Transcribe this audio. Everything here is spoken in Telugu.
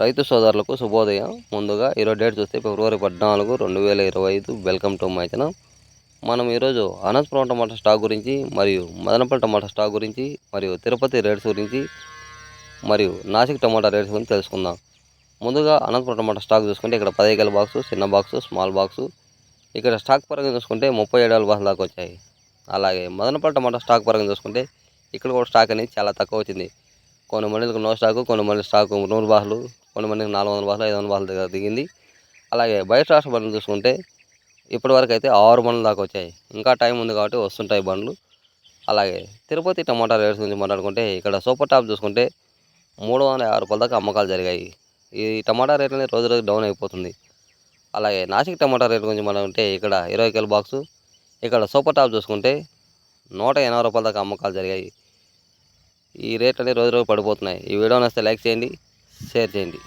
రైతు సోదరులకు శుభోదయం. ముందుగా ఈరోజు డేట్ చూస్తే ఫిబ్రవరి పద్నాలుగు రెండు వేల ఇరవై ఐదు. Welcome to my channel. మనం ఈరోజు అనంతపురం టమాటా స్టాక్ గురించి మరియు మదనపల్లి టమాటా స్టాక్ గురించి మరియు తిరుపతి రేట్స్ గురించి మరియు నాసిక్ టమాటా రేట్స్ గురించి తెలుసుకుందాం. ముందుగా అనంతపురం టమాటా స్టాక్ చూసుకుంటే ఇక్కడ పదిహేను బాక్సు చిన్న బాక్సు స్మాల్ బాక్సు. ఇక్కడ స్టాక్ పరంగా చూసుకుంటే ముప్పై ఏడు వేల బాక్సుల దాకా వచ్చాయి. అలాగే మదనపల్లి టమాటా స్టాక్ పరంగా చూసుకుంటే ఇక్కడ కూడా స్టాక్ అనేది చాలా తక్కువ వచ్చింది. కొన్ని మండలకు నో స్టాకు కొన్ని మంది స్టాకు నూరు బాహలు కొన్ని మందికి నాలుగు వందల బాహలు ఐదు వందల బాహల దగ్గర దిగింది. అలాగే బయట రాష్ట్ర బండ్లు చూసుకుంటే ఇప్పటి వరకు అయితే ఆరు బండ్లు దాకా వచ్చాయి. ఇంకా టైం ఉంది కాబట్టి వస్తుంటాయి బండ్లు. అలాగే తిరుపతి టమాటా రేట్స్ గురించి మాట్లాడుకుంటే ఇక్కడ సూపర్ టాప్ చూసుకుంటే మూడు వందల యాభై రూపాయల దాకా అమ్మకాలు జరిగాయి. ఈ టమాటా రేట్ అనేది రోజు రోజు డౌన్ అయిపోతుంది. అలాగే నాసిక్ టమాటా రేట్ గురించి మాట్లాడుకుంటే ఇక్కడ ఇరవై కిలో బాక్సు. ఇక్కడ సూపర్ టాప్ చూసుకుంటే నూట ఎనభై రూపాయల దాకా అమ్మకాలు జరిగాయి. ఈ రేట్ అనేది రోజు రోజు పడిపోతున్నాయి. ఈ వీడియో నచ్చితే లైక్ చేయండి. షేర్ చేయండి.